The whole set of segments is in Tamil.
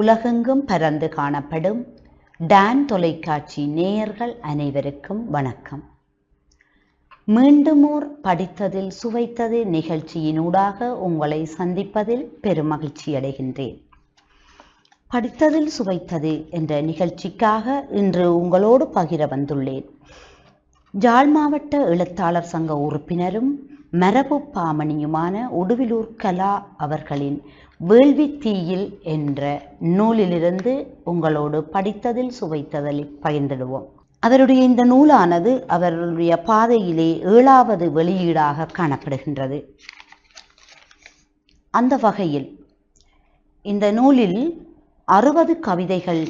உலகெங்கும் பரந்து காணப்படும் டான் தொலைக்காட்சி நேயர்கள் அனைவருக்கும் வணக்கம். மீண்டுமோர் படித்ததில் சுவைத்தது நிகழ்ச்சியினூடாக உங்களை சந்திப்பதில் பெருமகிழ்ச்சி அடைகின்றேன். படித்ததில் சுவைத்தது என்ற நிகழ்ச்சிக்காக இன்று உங்களோடு பகிர வந்துள்ளேன். ஜாழ் மாவட்ட எழுத்தாளர் சங்க உறுப்பினரும் மரபு பாமணியுமான உடுவிலூர் கலா அவர்களின் வேள்வி தீயில் என்ற நூலிலிருந்து உங்களோடு படித்ததில் சுவைத்ததில் பகிர்ந்திடுவோம். அவருடைய இந்த நூலானது அவருடைய பாதையிலே ஏழாவது வெளியீடாக காணப்படுகின்றது. அந்த வகையில் இந்த நூலில் அறுபது கவிதைகள்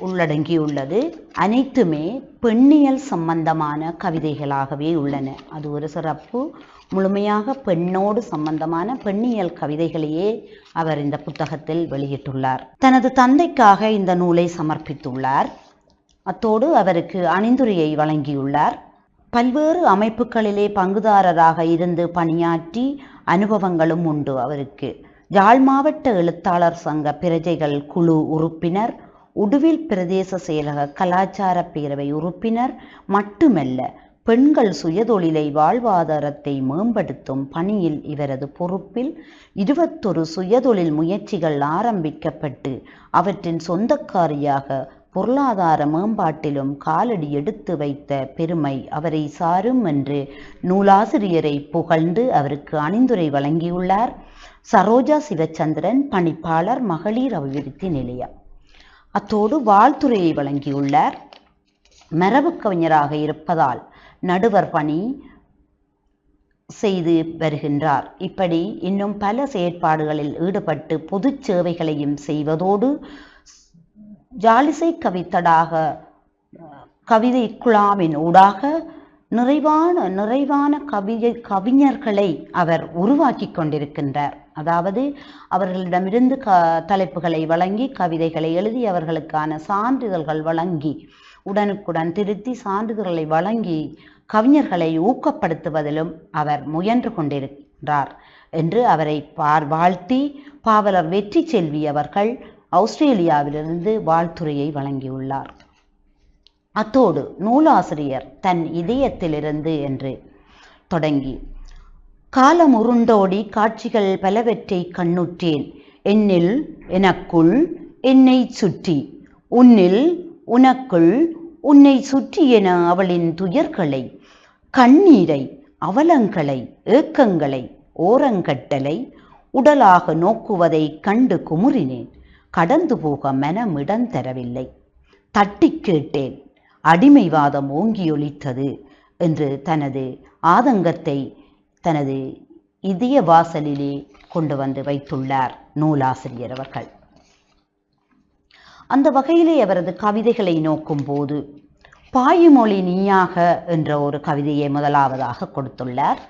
உள்ளடங்கியுள்ளது. அனைத்துமே பெண்ணியல் சம்பந்தமான கவிதைகளாகவே உள்ளன. அது ஒரு சிறப்பு முழுமையாக பெண்ணோடு சம்பந்தமான பெண்ணியல் கவிதைகளையே அவர் இந்த புத்தகத்தில் வெளியிட்டுள்ளார். தனது தந்தைக்காக இந்த நூலை சமர்ப்பித்துள்ளார். அத்தோடு அவருக்கு அணிந்துரையை வழங்கியுள்ளார். பல்வேறு அமைப்புகளிலே பங்குதாரராக இருந்து பணியாற்றி அனுபவங்களும் உண்டு அவருக்கு. யாழ் மாவட்ட எழுத்தாளர் சங்க பிரஜைகள் குழு உறுப்பினர் உடுவில் பிரதேச செயலக கலாச்சார பேரவை உறுப்பினர் மட்டுமல்ல பெண்கள் சுயதொழிலை வாழ்வாதாரத்தை மேம்படுத்தும் பணியில் இவரது பொறுப்பில் இருபத்தொரு சுயதொழில் முயற்சிகள் ஆரம்பிக்கப்பட்டு அவற்றின் சொந்தக்காரியாக பொருளாதார மேம்பாட்டிலும் காலடி எடுத்து வைத்த பெருமை அவரை சாரும் என்று நூலாசிரியரை புகழ்ந்து அவருக்கு அணிந்துரை வழங்கியுள்ளார். சரோஜா சிவச்சந்திரன் பணிப்பாளர் மகளிர் அபிவிருத்தி நிலையம். அத்தோடு வாழ்த்துறையை வழங்கியுள்ளார். மரபு கவிஞராக இருப்பதால் நடுவர் பணி செய்து வருகின்றார். இப்படி இன்னும் பல செயற்பாடுகளில் ஈடுபட்டு பொது சேவைகளையும் செய்வதோடு ஜாலிசை கவித்தடாக கவிதை குழாவின் ஊடாக நிறைவான நிறைவான கவிதை கவிஞர்களை அவர் உருவாக்கி கொண்டிருக்கின்றார். அதாவது அவர்களிடமிருந்து க தலைப்புகளை வழங்கி கவிதைகளை எழுதி அவர்களுக்கான சான்றிதழ்கள் வழங்கி உடனுக்குடன் திருத்தி சான்றிதழ்களை வழங்கி கவிஞர்களை ஊக்கப்படுத்துவதிலும் அவர் முயன்று கொண்டிருக்கின்றார் என்று அவரை பார் வாழ்த்தி பாவலர் வெற்றி செல்வி அவர்கள் ஆஸ்திரேலியாவிலிருந்து வாழ்த்துறையை வழங்கியுள்ளார். அத்தோடு நூலாசிரியர் தன் இதயத்திலிருந்து என்று தொடங்கி காலம் உருண்டோடி காட்சிகள் பலவற்றை கண்ணுற்றேன். என்னில் எனக்குள் என்னை சுற்றி. உன்னில் உனக்குள் உன்னை சுற்றியன அவளின் துயர்களை கண்ணீரை அவலங்களை ஏக்கங்களை ஓரங்கட்டலை உடலாக நோக்குவதை கண்டு குமுறினேன். கடந்து போக மனமிடம் தரவில்லை. தட்டி கேட்டேன். அடிமைவாதம் ஓங்கியொலித்தது என்று தனது ஆதங்கத்தை தனது இதய வாசலிலே கொண்டு வந்து வைத்துள்ளார் நூலாசிரியர் அவர்கள். அந்த வகையிலே அவரது கவிதைகளை நோக்கும் போது பாயுமொழி நீயாக என்ற ஒரு கவிதையை முதலாவதாக கொடுத்துள்ளார்.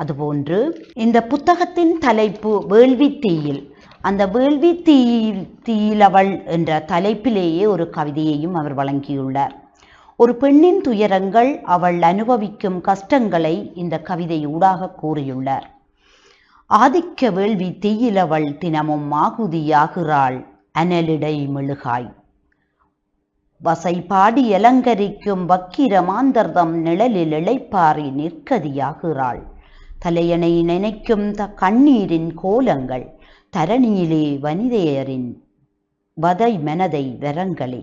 அதுபோன்று இந்த புத்தகத்தின் தலைப்பு வேள்வி தீயில் அந்த வேள்வி தீயில் தீயிலவள் என்ற தலைப்பிலேயே ஒரு கவிதையையும் அவர் வழங்கியுள்ளார். ஒரு பெண்ணின் துயரங்கள் அவள் அனுபவிக்கும் கஷ்டங்களை இந்த கவிதை ஊடாக கூறியுள்ளார். ஆதிக்க வேள்வி தீயிலவள் தினமும் ஆகுதியாகிறாள் அனலிடை மெழுகாய். வசை பாடி அலங்கரிக்கும் வக்கிரமாந்தர்தம் நிழலில் இளைப்பாரி நிற்கதியாகிறாள். தலையணை நினைக்கும் த கண்ணீரின் கோலங்கள் தரணியிலே வனிதையரின் வதை மனதை வரங்களே.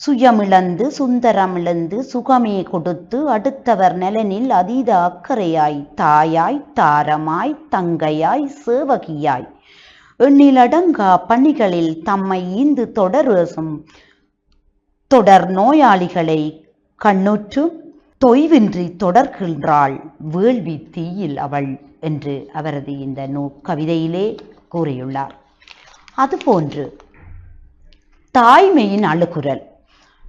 சுயமிழந்து சுந்தரமிழந்து சுகமே கொடுத்து அடுத்தவர் நலனில் அதீத அக்கறையாய் தாயாய் தாரமாய் தங்கையாய் சேவகியாய் எண்ணிலடங்கா பணிகளில் தம்மை ஈந்து தொடரும் தொடர் நோயாளிகளை கண்ணுற்று தொய்வின்றி தொடர்கின்றாள் வேள்வி தீயில் அவள் என்று அவரது இந்த நூ கவிதையிலே கூறியுள்ளார். அதுபோன்று தாய்மையின் அழுகுரல்.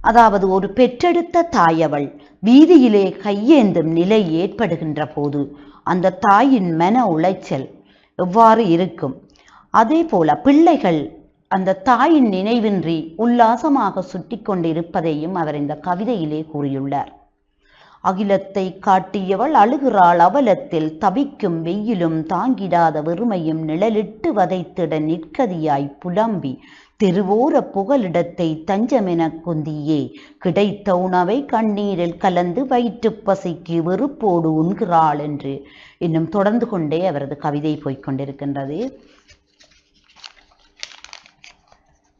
அதாவது ஒரு பெற்றெடுத்த தாயவள் வீதியிலே கையேந்தும் நிலை ஏற்படுகின்ற போது அந்த தாயின் மன உளைச்சல் எவ்வாறு இருக்கும்? அதே போல பிள்ளைகள் அந்த தாயின் நினைவின்றி உல்லாசமாக சுட்டி கொண்டிருப்பதையும் அவர் இந்த கவிதையிலே கூறியுள்ளார். அகிலத்தை காட்டியவள் அழுகிறாள் அவலத்தில் தவிக்கும் வெயிலும் தாங்கிடாத வெறுமையும் நிழலிட்டு வதைத்திட நிற்கதியாய் புலம்பி தெருவோர புகலிடத்தை தஞ்சமெனக் குந்தியே கிடைத்த உணவை கண்ணீரில் கலந்து வயிற்றுப் பசிக்கு வெறுப்போடு உண்கிறாள் என்று இன்னும் தொடர்ந்து கொண்டே அவரது கவிதை போய்க் கொண்டிருக்கின்றது.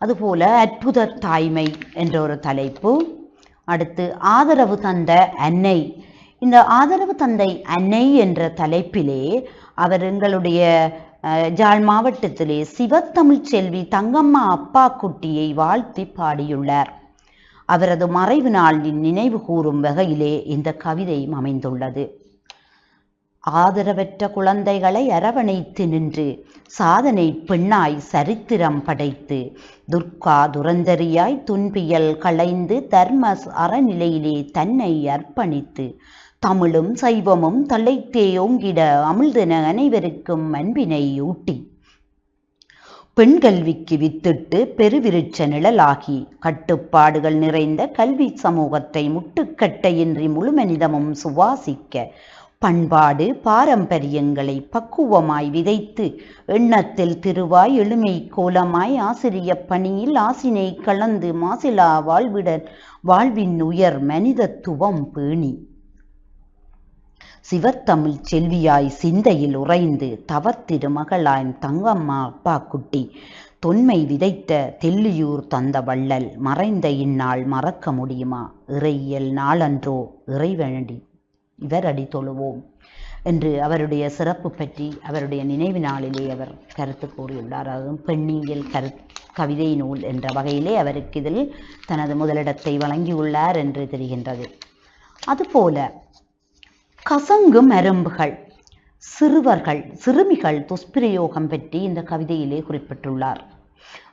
அதுபோல அற்புத தாய்மை என்ற ஒரு தலைப்பு. அடுத்து ஆதரவு தந்த அன்னை. இந்த ஆதரவு தந்தை அன்னை என்ற தலைப்பிலே அவர் எங்களுடைய ஜாழ் மாவட்டத்திலே சிவத்தமிழ் செல்வி தங்கம்மா அப்பா குட்டியை வாழ்த்தி பாடியுள்ளார். அவரது மறைவு நாளின் நினைவு கூறும் வகையிலே இந்த கவிதையும் அமைந்துள்ளது. ஆதரவற்ற குழந்தைகளை அரவணைத்து நின்று சாதனை பெண்ணாய் சரித்திரம் படைத்து துர்கா துரந்தரியாய் துன்பியல் களைந்து தர்ம அறநிலையிலே தன்னை அர்ப்பணித்து தமிழும் சைவமும் தலைத்தே ஓங்கிட அமிழ்தென அனைவருக்கும் அன்பினை ஊட்டி. பெண் கல்விக்கு வித்திட்டு பெருவிருட்ச நிழலாகி கட்டுப்பாடுகள் நிறைந்த கல்வி சமூகத்தை முட்டுக்கட்டையின்றி முழுமனிதமும் சுவாசிக்க பண்பாடு பாரம்பரியங்களை பக்குவமாய் விதைத்து எண்ணத்தில் திருவாய் எளிமை கோலமாய் ஆசிரிய பணியில் ஆசினை கலந்து மாசிலா வாழ்விடன் வாழ்வின் உயர் மனிதத்துவம் பேணி. சிவத்தமிழ் செல்வியாய் சிந்தையில் உறைந்து தவத்திருமகளாய் தங்கம்மா அப்பா குட்டி தொன்மை விதைத்த தெல்லியூர் தந்த வள்ளல் மறைந்த இந்நாள் மறக்க முடியுமா? இறையியல் நாளன்றோ இறைவனடி இவரடி தொழுவோம் என்று அவருடைய சிறப்பு பற்றி அவருடைய நினைவு நாளிலே அவர் கருத்து கூறியுள்ளார். அதுவும் பெண்ணியல் கரு கவிதை நூல் என்ற வகையிலே அவருக்கு இதில் தனது முதலிடத்தை வழங்கியுள்ளார் என்று தெரிகின்றது. அதுபோல கசங்கும் அரும்புகள் சிறுவர்கள் சிறுமிகள் துஷ்பிரயோகம் பற்றி இந்த கவிதையிலே குறிப்பிட்டுள்ளார்.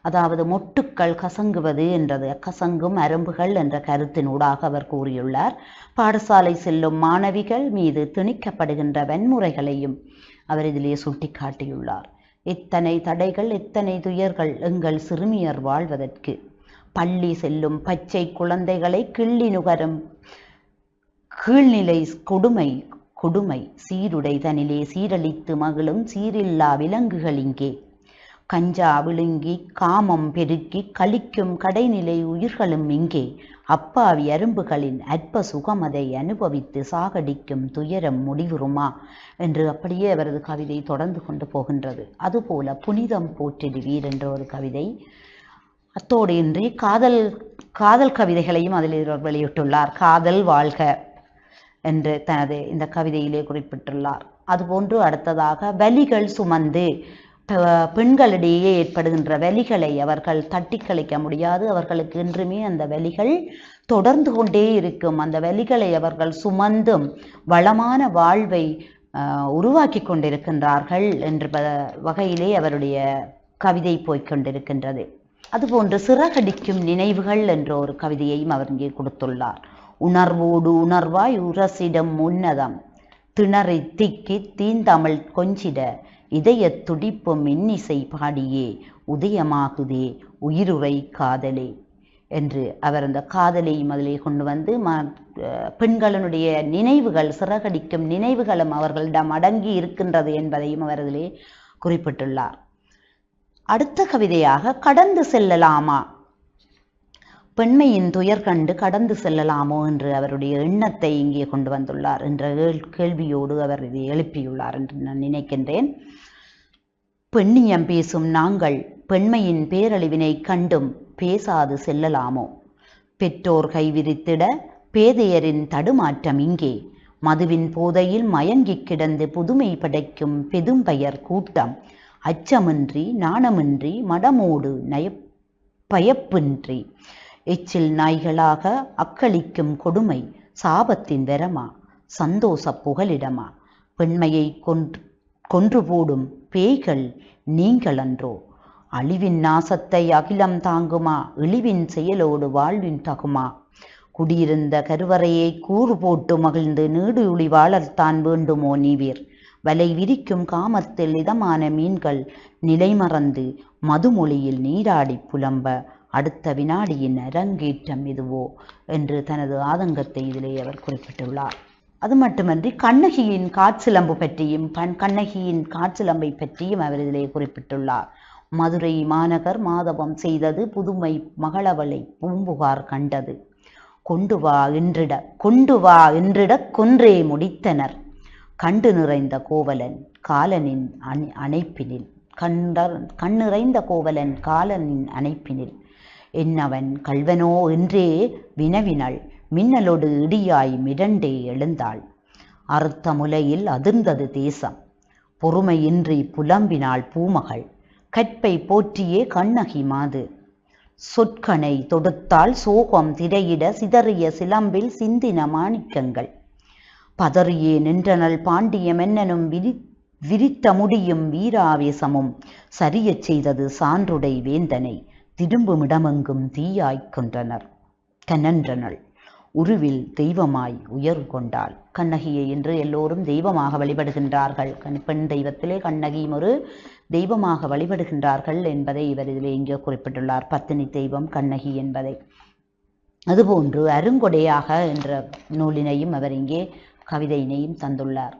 அதாவது மொட்டுக்கள் கசங்குவது என்றது கசங்கும் அரும்புகள் என்ற கருத்தினூடாக அவர் கூறியுள்ளார். பாடசாலை செல்லும் மாணவிகள் மீது திணிக்கப்படுகின்ற வன்முறைகளையும் அவர் இதிலே சுட்டிக்காட்டியுள்ளார். எத்தனை தடைகள் எத்தனை துயர்கள் எங்கள் சிறுமியர் வாழ்வதற்கு. பள்ளி செல்லும் பச்சை குழந்தைகளை கிள்ளி நுகரும் கீழ்நிலை கொடுமை கொடுமை. சீருடை தனிலே சீரழித்து மகளும் சீரில்லா விலங்குகள் இங்கே. கஞ்சா விழுங்கி காமம் பெருக்கி கழிக்கும் கடைநிலை உயிர்களும் இங்கே. அப்பாவி அரும்புகளின் அற்ப சுகமதை அனுபவித்து சாகடிக்கும் துயரம் முடிவுறுமா? என்று அப்படியே அவரது கவிதை தொடர்ந்து கொண்டு போகின்றது. அதுபோல புனிதம் போற்றிடுவீர் என்ற ஒரு கவிதை. அத்தோடு இன்றி காதல் காதல் கவிதைகளையும் அதில் இவர் வெளியிட்டுள்ளார். காதல் வாழ்க என்று தனது இந்த கவிதையிலே குறிப்பிட்டுள்ளார். அதுபோன்று அடுத்ததாக வலிகள் சுமந்து பெண்களிடையே ஏற்படுகின்ற வலிகளை அவர்கள் தட்டி கழிக்க முடியாது. அவர்களுக்கு என்றுமே அந்த வலிகள் தொடர்ந்து கொண்டே இருக்கும். அந்த வலிகளை அவர்கள் சுமந்தும் வளமான வாழ்வை உருவாக்கி கொண்டிருக்கின்றார்கள் என்ற வகையிலே அவருடைய கவிதை போய்கொண்டிருக்கின்றது அதுபோன்று சிறகடிக்கும் நினைவுகள் என்ற ஒரு கவிதையையும் அவர் இங்கே கொடுத்துள்ளார். உணர்வோடு உணர்வாய் உரசிடம் உன்னதம் திணறி திக்கி தீந்தமிழ் கொஞ்சிட இதயத் துடிப்பும் இன்னிசை பாடியே உதயமாகுதே உயிருரை காதலே என்று அவர் அந்த காதலை முதலில் கொண்டு வந்து ம பெண்களினுடைய நினைவுகள் சிறகடிக்கும் நினைவுகளும் அவர்களிடம் அடங்கி இருக்கின்றது என்பதையும் அவர் அதிலே குறிப்பிட்டுள்ளார். அடுத்த கவிதையாக கடந்து செல்லலாமா? பெண்மையின் துயர் கண்டு கடந்து செல்லலாமோ என்று அவருடைய எண்ணத்தை இங்கே கொண்டு வந்துள்ளார் என்ற கேள்வியோடு அவர் இதை எழுப்பியுள்ளார் என்று நான் நினைக்கின்றேன். பெண்ணியம் பேசும் நாங்கள் பெண்மையின் பேரழிவினை கண்டும் பேசாது செல்லலாமோ? பெற்றோர் கைவிரித்திட பேதையரின் தடுமாற்றம் இங்கே. மதுவின் போதையில் மயங்கிக் கிடந்து புதுமை படைக்கும் பெதும்பெயர் கூட்டம். அச்சமின்றி நாணமின்றி மடமோடு நய பயப்பின்றி. எச்சில் நாய்களாக அக்களிக்கும் கொடுமை சாபத்தின் வெரமா சந்தோஷ புகலிடமா? பெண்மையை கொன்று கொன்று போடும் பேய்கள் நீங்களன்றோ? அழிவின் நாசத்தை அகிலம் தாங்குமா? இழிவின் செயலோடு வாழ்வின் தகுமா? குடியிருந்த கருவறையை கூறு போட்டு மகிழ்ந்து நீடு ஒளி வாழத்தான் வேண்டுமோ நீவீர்? வலை விரிக்கும் காமத்தில் இதமான மீன்கள் நிலைமறந்து மதுமொழியில் நீராடி புலம்ப அடுத்த வினாடியின் அரங்கேற்றம் இதுவோ என்று தனது ஆதங்கத்தை இதிலே அவர் குறிப்பிட்டுள்ளார். அது மட்டுமன்றி கண்ணகியின் காற்சிலம்பு பற்றியும் பண் கண்ணகியின் காற்சிலம்பை பற்றியும் அவர் இதிலே குறிப்பிட்டுள்ளார். மதுரை மாநகர் மாதவம் செய்தது புதுமை மகளவளை பூம்புகார் கண்டது. கொண்டு வா என்றிட கொண்டு வா என்றிட கொன்றே முடித்தனர். கண்டு நிறைந்த கோவலன் காலனின் அணை அணைப்பினில். கண்டர் கண்ணிறைந்த கோவலன் காலனின் அணைப்பினில். என்னவன் கல்வனோ என்றே வினவினள். மின்னலோடு இடியாய் மிரண்டே எழுந்தாள். அறுத்த முலையில் அதிர்ந்தது தேசம். பொறுமையின்றி புலம்பினாள் பூமகள். கற்பை போற்றியே கண்ணகி மாது. சொற்கனை தொடுத்தால் சோகம் திரையிட சிதறிய சிலம்பில் சிந்தின மாணிக்கங்கள். பதறியே நின்றனல் பாண்டிய மன்னனும் விரி விரித்த முடியும் வீராவேசமும். சரியச் செய்தது சான்றுடை வேந்தனை. திரும்புமிடமெங்கும் தீயாய்க் கொன்றனர். கனன்றனள். உருவில் தெய்வமாய் உயர் கொண்டாள் கண்ணகியை என்று எல்லோரும் தெய்வமாக வழிபடுகின்றார்கள். கண்- பெண் தெய்வத்திலே கண்ணகியும் ஒரு தெய்வமாக வழிபடுகின்றார்கள் என்பதை இவர் இதிலே இங்கே குறிப்பிட்டுள்ளார். பத்தினி தெய்வம் கண்ணகி என்பதை. அதுபோன்று அருங்கொடையாக என்ற நூலினையும் அவர் இங்கே கவிதையினையும் தந்துள்ளார்.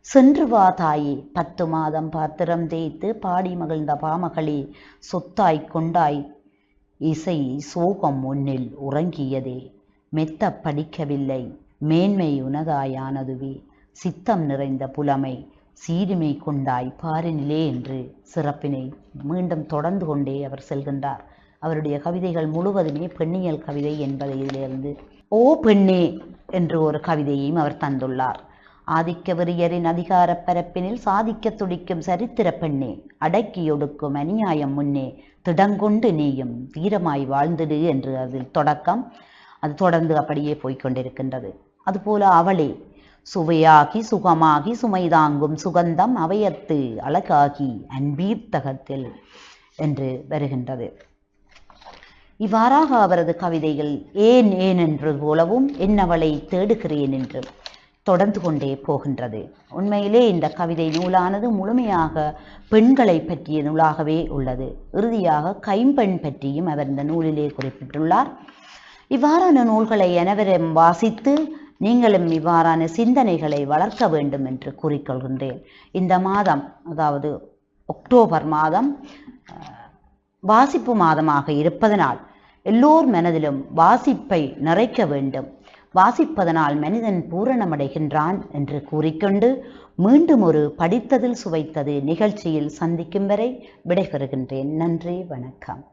சென்று வா தாயே பத்து மாதம் பாத்திரம் தேய்த்து பாடி மகிழ்ந்த பாமகளே சொத்தாய் கொண்டாய் இசை சோகம் முன்னில் உறங்கியதே. மெத்த படிக்கவில்லை. மேன்மை உனதாயானதுவே சித்தம் நிறைந்த புலமை. சீருமை கொண்டாய் பாரினிலே என்று சிறப்பினை மீண்டும் தொடர்ந்து கொண்டே அவர் செல்கின்றார். அவருடைய கவிதைகள் முழுவதுமே பெண்ணியல் கவிதை என்பதை இதிலிருந்து ஓ பெண்ணே என்று ஒரு கவிதையையும் அவர் தந்துள்ளார். ஆதிக்கவெறியரின் அதிகாரப் பரப்பினில் சாதிக்க துடிக்கும் சரித்திர பெண்ணே அடக்கியொடுக்கும் அநியாயம் முன்னே திடங்கொண்டு நீயும் தீரமாய் வாழ்ந்திடு என்று அதில் தொடக்கம். அது தொடர்ந்து அப்படியே போய்கொண்டிருக்கின்றது அதுபோல அவளே சுவையாகி சுகமாகி சுமைதாங்கும் சுகந்தம் அவையத்து அழகாகி அன்பீர்த்தகத்தில் என்று வருகின்றது. இவ்வாறாக அவரது கவிதைகள் ஏன் ஏன் என்றது போலவும் என்னவளை தேடுகிறேன் என்று தொடர்ந்து கொண்டே போகின்றது. உண்மையிலே இந்த கவிதை நூலானது முழுமையாக பெண்களை பற்றிய நூலாகவே உள்ளது. இறுதியாக கைம்பெண் பற்றியும் அவர் இந்த நூலிலே குறிப்பிட்டுள்ளார். இவ்வாறான நூல்களை அனைவரும் வாசித்து நீங்களும் இவ்வாறான சிந்தனைகளை வளர்க்க வேண்டும் என்று கூறிக்கொள்கின்றேன். இந்த மாதம் அதாவது அக்டோபர் மாதம் வாசிப்பு மாதமாக இருப்பதனால் எல்லோர் மனதிலும் வாசிப்பை நிறைக்க வேண்டும். வாசிப்பதனால் மனிதன் பூரணமடைகின்றான் என்று கூறிக்கொண்டு மீண்டும் ஒரு படித்ததில் சுவைத்தது நிகழ்ச்சியில் சந்திக்கும் வரை விடைபெறுகின்றேன். நன்றி வணக்கம்.